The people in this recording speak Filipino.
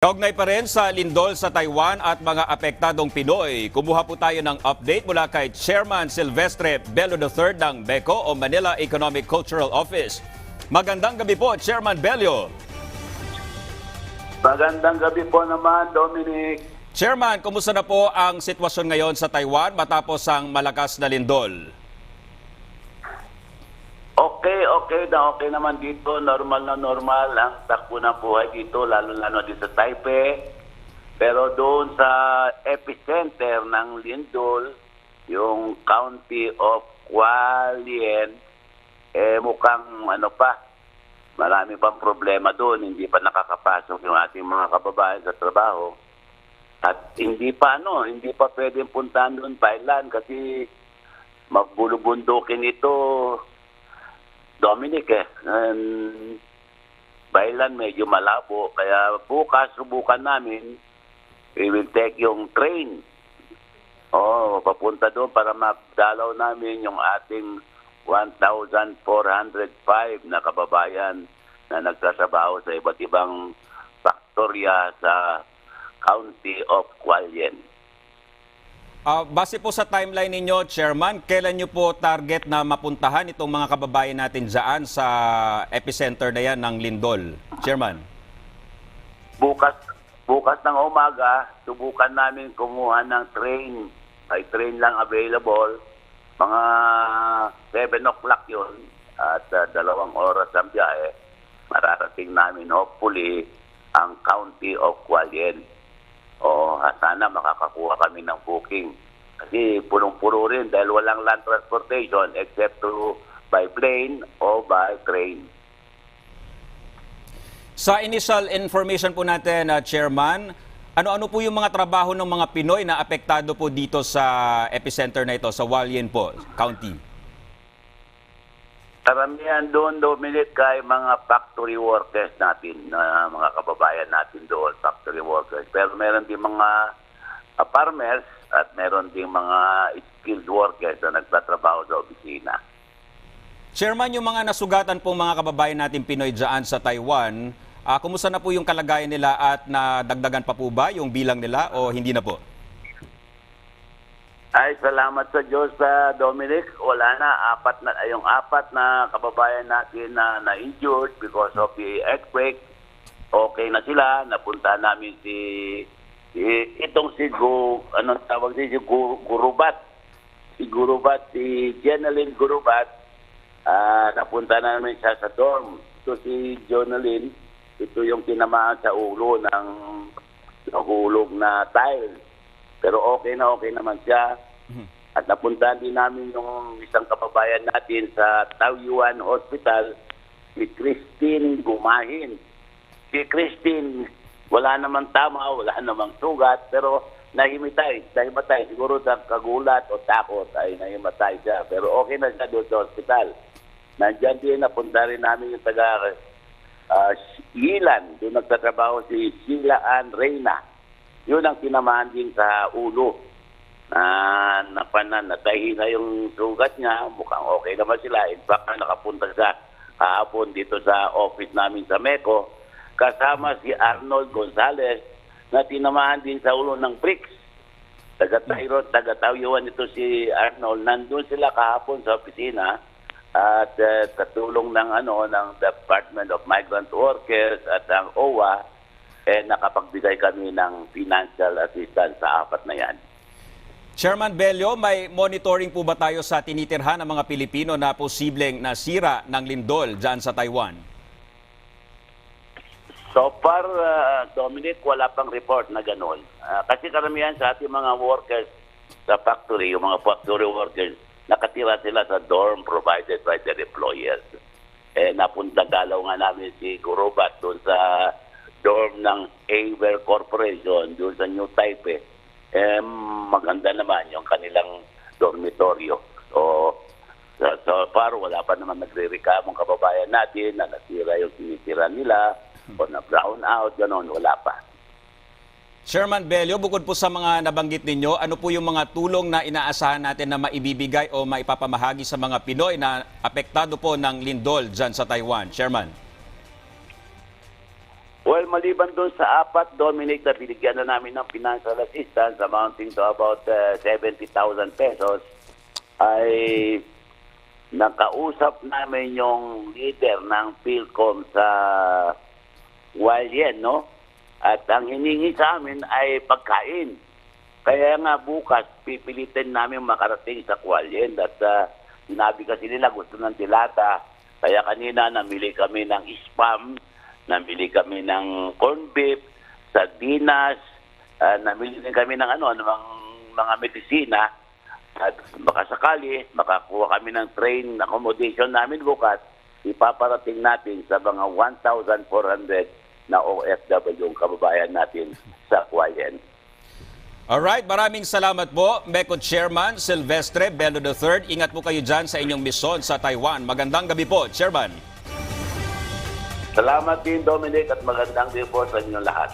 Kaugnay pa rin sa lindol sa Taiwan at mga apektadong Pinoy, kumuha po tayo ng update mula kay Chairman Silvestre Bello III ng BECO o Manila Economic Cultural Office. Magandang gabi po, Chairman Bello. Magandang gabi po naman, Dominic. Chairman, kumusta na po ang sitwasyon ngayon sa Taiwan matapos ang malakas na lindol? Okay, na okay naman dito. Normal na normal ang takbo ng buhay dito, lalo-lalo dito sa Taipei. Pero doon sa epicenter ng lindol, yung county of Hualien, eh mukhang ano pa, marami pang problema doon. Hindi pa nakakapasok yung ating mga kababayan sa trabaho. At hindi pa ano, hindi pa pwedeng puntahan doon Thailand kasi magbulubundukin ito Dominic eh. Um, Bailan medyo malabo. Kaya bukas subukan namin. We will take yung train. Oh, papunta doon para magdalaw namin yung ating 1,405 na kababayan na nagtatrabaho sa iba't ibang faktorya sa County of Hualien. Ah, base po sa timeline ninyo, Chairman, kailan nyo po target na mapuntahan itong mga kababayan natin dyan sa epicenter na yan ng lindol? Chairman. bukas bukas ng umaga, subukan namin kumuha ng train. Ay train lang available. Mga 7 o'clock yun. At uh, dalawang oras ang biyahe. Mararating namin hopefully ang County of Hualien. O sana makakakuha kami ng booking. Kasi punong-puno rin dahil walang land transportation except to by plane o by train. Sa initial information po natin, uh, Chairman, ano-ano po yung mga trabaho ng mga Pinoy na apektado po dito sa epicenter na ito, sa Hualien po, County? Karamihan doon, Dominic, kay mga factory workers natin, na mga kababayan natin doon, factory workers. Pero meron din mga ah, farmers at meron din mga skilled workers na nagtatrabaho sa opisina. Chairman, yung mga nasugatan po mga kababayan natin Pinoy dyan sa Taiwan, ah, kumusta na po yung kalagayan nila at nadagdagan pa po ba yung bilang nila o hindi na po? Ay, salamat sa Diyos, sa Dominic. Wala na, apat na, yung apat na kababayan natin na na-injured because of the earthquake. Okay na sila. Napunta namin si, si itong si Gu, anong tawag si, si Gu, Gurubat. Si Gurubat, si Jeneline Gurubat. Ah, napunta namin siya sa dorm. Ito si Jonalyn. Ito yung tinamaan sa ulo ng nahulog na tile. Pero okay na okay naman siya. At napuntahan din namin yung isang kababayan natin sa Taoyuan Hospital, si Christine Gumahin. Si Christine, wala namang tama, wala namang sugat, pero nahimatay. Nahimatay. Siguro sa kagulat o takot ay nahimatay siya. Pero okay na siya doon sa hospital. Nandiyan din, napunta rin namin yung taga uh, Ilan. Doon nagtatrabaho si Sheila Ann Reyna. Yun ang tinamaan din sa ulo. Na napanan, natahi na yung sugat niya. Mukhang okay naman sila. In fact, nakapunta siya kahapon dito sa office namin sa MECO. Kasama si Arnold Gonzalez na tinamaan din sa ulo ng bricks. Taga-Tyrod, taga-Tawyuan ito si Arnold. Nandun sila kahapon sa opisina at uh, katulong ng ano ng Department of Migrant Workers at ang OWA eh nakapagbigay kami ng financial assistance sa apat na yan. Chairman Bello, may monitoring po ba tayo sa tinitirhan ng mga Pilipino na posibleng nasira ng lindol dyan sa Taiwan? So far, uh, Dominic, wala pang report na ganun. Uh, kasi karamihan sa ating mga workers sa factory, yung mga factory workers, nakatira sila sa dorm provided by their employers. Eh, napunta galaw nga namin si Gurubat doon sa dorm ng Aver Corporation doon sa New Taipei. Eh, maganda naman yung kanilang dormitoryo. So, so, so far, wala pa naman nagre-rekamong kababayan natin na nasira yung sinitira nila o na brown out, gano'n, wala pa. Chairman Bello, bukod po sa mga nabanggit ninyo, ano po yung mga tulong na inaasahan natin na maibibigay o maipapamahagi sa mga Pinoy na apektado po ng lindol dyan sa Taiwan? Chairman. Well, maliban doon sa apat, Dominic, na binigyan na namin ng financial assistance amounting to about uh, 70,000 pesos, ay nakausap namin yung leader ng PhilCom sa Walien, no? At ang hiningi sa amin ay pagkain. Kaya nga bukas, pipilitin namin makarating sa Walien. At uh, sinabi kasi nila gusto ng tilata. Kaya kanina namili kami ng spam, namili kami ng corned beef, sardinas, uh, namili din kami ng ano, ng mga medisina. At baka sakali, makakuha kami ng train accommodation namin bukas, ipaparating natin sa mga 1,400 na OFW yung kababayan natin sa Kuwayen. Alright, maraming salamat po, MECO Chairman Silvestre Bello III. Ingat po kayo dyan sa inyong misyon sa Taiwan. Magandang gabi po, Chairman. Salamat din, Dominic, at magandang din po sa inyong lahat.